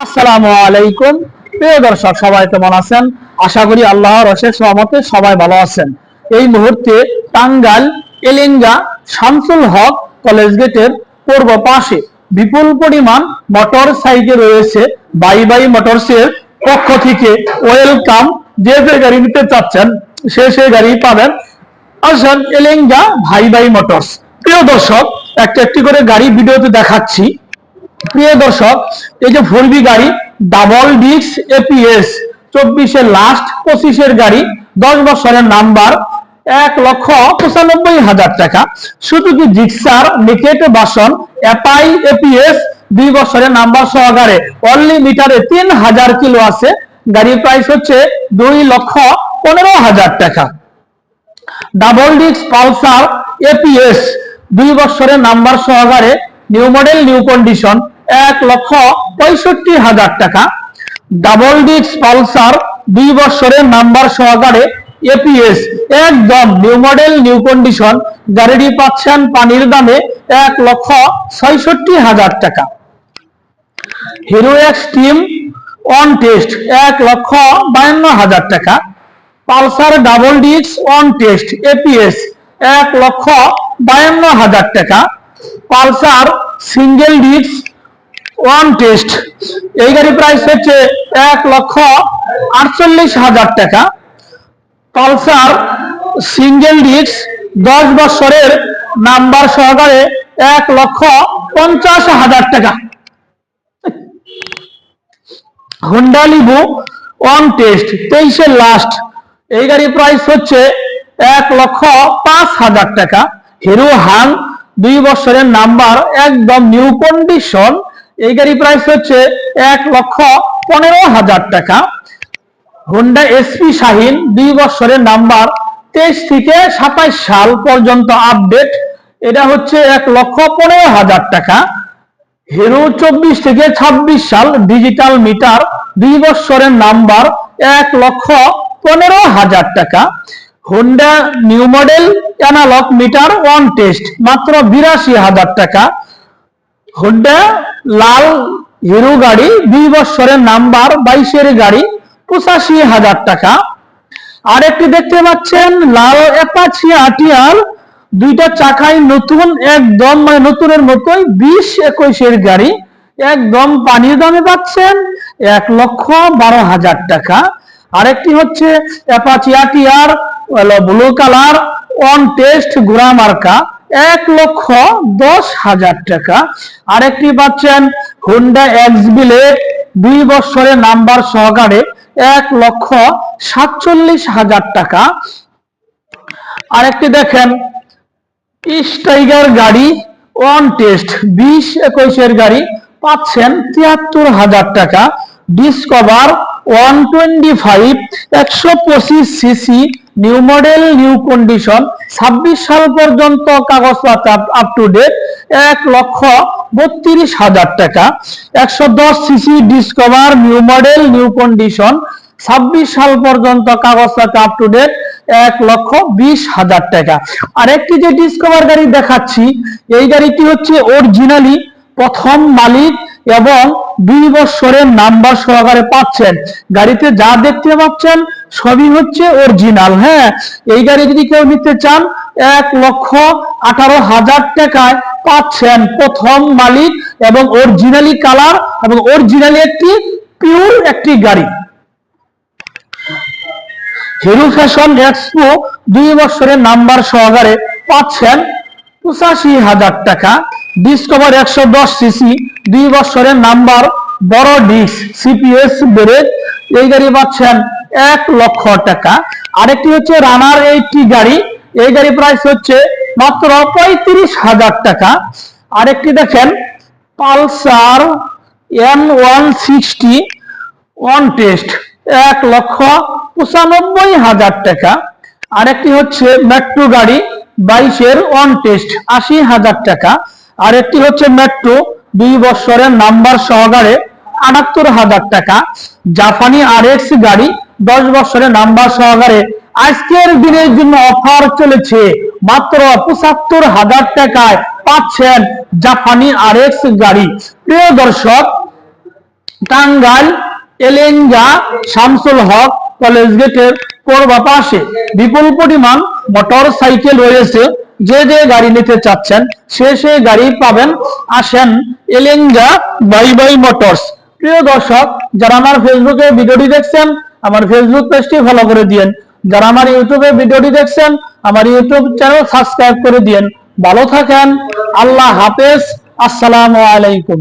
আসসালামু আলাইকুম। প্রিয় দর্শক, সবাই কেমন আছেন? আশা করি আল্লাহর অশেষ রহমতে সবাই ভালো আছেন। এই মুহূর্তে টাঙ্গাইল, এলেঙ্গা, শামসুল হক কলেজ গেটের পূর্ব পাশে বিপুল পরিমাণ মোটর সাইকেল রয়েছে। বাই বাই মোটরসের পক্ষ থেকে ওয়েলকাম। যে যে গাড়ি নিতে চাচ্ছেন, সে সে গাড়ি পাবেন। আসেন এলেঙ্গা ভাই ভাই মোটরস। প্রিয় দর্শক, একটা একটি করে গাড়ি ভিডিওতে দেখাচ্ছি। প্রিয় দর্শক, এই যে ফোরবি গাড়ি, ডাবল ডিক্স এপিএস চব্বিশের লাস্ট পঁচিশের গাড়ি, দশ বছরের নাম্বার, এক লক্ষ পঁচানব্বই হাজার টাকা। কি জিক্সার নিকেট বাসন এপাই এপিএস দুই বছরের নাম্বার সহকারে অনলি মিটারে তিন হাজার কিলো আছে। গাড়ির প্রাইস হচ্ছে দুই লক্ষ পনেরো হাজার টাকা। ডাবল ডিস্ক পালসার এপিএস দুই বছরের নাম্বার সহকারে, নিউ মডেল, নিউ কন্ডিশন। এক লক্ষ পঁয়ষট্টি হাজার টাকা। ডাবল ডিস্ক পালসার দুই বছরের নাম্বার সহকারে এপিএস একদম নিউ মডেল নিউ কন্ডিশন গাড়িটি পাচ্ছেন পানির দামে এক লক্ষ ছয়ষট্টি হাজার টাকা। Hero x team on test এক লক্ষ বায়ান্ন হাজার টাকা। Pulsar double disc on test ABS এক লক্ষ বায়ান্ন হাজার টাকা। Pulsar single disc one test এই গাড়ি প্রাইস হচ্ছে এক লক্ষ আটচল্লিশ হাজার টাকা। পালসার সিঙ্গেল ডিস্ক দশ বছরের নাম্বার সহকারে এক লক্ষ পঞ্চাশ হাজার টাকা। হোন্ডা লিবু অন টেস্ট তেইশের লাস্ট এই গাড়ির প্রাইস হচ্ছে এক লক্ষ পাঁচ হাজার টাকা। হিরো হাং দুই বছরের নাম্বার একদম নিউ কন্ডিশন এই গাড়ি প্রাইস হচ্ছে এক লক্ষ পনেরো হাজার টাকা। হোন্ডা এসপি শাহিন দুই বছরের নাম্বার তেইশ থেকে সাতাইশ সাল পর্যন্ত আপডেট এটা হচ্ছে এক লক্ষ পনেরো হাজার টাকা। হিরো চব্বিশ থেকে ছাব্বিশ সাল ডিজিটাল মিটার দুই বছরের নাম্বার এক লক্ষ পনেরো হাজার টাকা। Honda new model analogue meter one test মাত্র বিরাশি হাজার টাকা। হোন্ডা লাল হিরো গাড়ি, দুই বছরের নাম্বার, বাইশের গাড়ি, পঁচাশি হাজার টাকা। আরেকটি দেখতে পাচ্ছেন, লাল অ্যাপাচি আটিয়ার দুইটা চাকাই নতুন, একদম মানে নতুনের মতোই বিশ একুশের গাড়ি। একদম পানির দামে পাচ্ছেন এক লক্ষ বারো হাজার টাকা। আরেকটি হচ্ছে Apache blue colour on test ঘোড়া মার্কা। এক লক্ষ দশ হাজার টাকা। আরেকটি পাচ্ছেন হুন্ডা এক্স বিলেট দুই বছরের নাম্বার সহকারে এক লক্ষ সাতচল্লিশ হাজার টাকা। আরেকটি দেখেন টাইগার গাড়ি ওয়ান টেস্ট বিশ একুশের গাড়ি পাচ্ছেন তিয়াত্তর হাজার টাকা। ডিসকভার ওয়ান টোয়েন্টি ফাইভ একশো পঁচিশ CC new model new condition ছাব্বিশ সাল পর্যন্ত কাগজপত্র আপ টু ডেট এক লক্ষ বত্রিশ হাজার টাকা। একশো দশ CC Discover new model new condition ছাব্বিশ সাল পর্যন্ত কাগজপত্র আপ টু ডেট এক লক্ষ বিশ হাজার টাকা। আর একটি যে ডিসকভার গাড়ি দেখাচ্ছি, এই গাড়িটি হচ্ছে অরিজিনালি প্রথম মালিক এবং দুই বছরের নাম্বার সহকারে পাচ্ছেন। গাড়িতে যা দেখতে পাচ্ছেন, সবই হচ্ছে অরিজিনাল হ্যাঁ? এই গাড়ি যদি কেউ নিতে চান, এক লক্ষ আঠারো হাজার টাকায় পাচ্ছেন প্রথম মালিক এবং অরিজিনালি কালার এবং অরিজিনালি একটি পিওর একটি গাড়ি। হিরো ফ্যাশন এক্সপো দুই বছরের নাম্বার সহকারে পাচ্ছেন পঁচাশি হাজার টাকা। ডিসকভার একশো দশ সিসি দুই বছরের নাম্বার বড় ডিস্ক সিপিএস ব্রেক এই গাড়ি পাচ্ছেন এক লক্ষ টাকা। আরেকটি হচ্ছে রানার এইটটি গাড়ি, এই গাড়ি প্রাইস হচ্ছে মাত্র পঁয়ত্রিশ হাজার টাকা। আরেকটি দেখেন, Pulsar N one sixty one test এক লক্ষ পঁচানব্বই হাজার টাকা। আরেকটি হচ্ছে মেট্রো গাড়ি, বাইশের ওয়ান টেস্ট আশি হাজার টাকা। আরেকটি হচ্ছে মেট্রো দুই বছরের নাম্বার সহকারে আটাত্তর হাজার টাকা। জাপানি আর গাড়ি দশ বছরের নাম্বার সহকারে আজকের দিনের জন্য অফার চলেছে। মাত্র পঁচাত্তর হাজার টাকায় পাচ্ছেন জাপানি আর গাড়ি। প্রিয় দর্শক, টাঙ্গাইল, এলেঙ্গা, শামসুল হক কলেজ গেটের পূর্বা পাশে বিপুল পরিমাণ মোটর সাইকেল রয়েছে। যে যে গাড়ি নিতে চাচ্ছেন, সে সে গাড়ি পাবেন। আসেন, এলেঙ্গা বাই বাই মোটরস। প্রিয় দর্শক, যারা আমার ফেসবুকে ভিডিওটি দেখছেন, আমার ফেসবুক পেজটি ফলো করে দিয়েন। যারা আমার ইউটিউবে ভিডিওটি দেখছেন, আমার ইউটিউব চ্যানেল সাবস্ক্রাইব করে দিয়েন। ভালো থাকেন। আল্লাহ হাফেজ। আসসালামু আলাইকুম।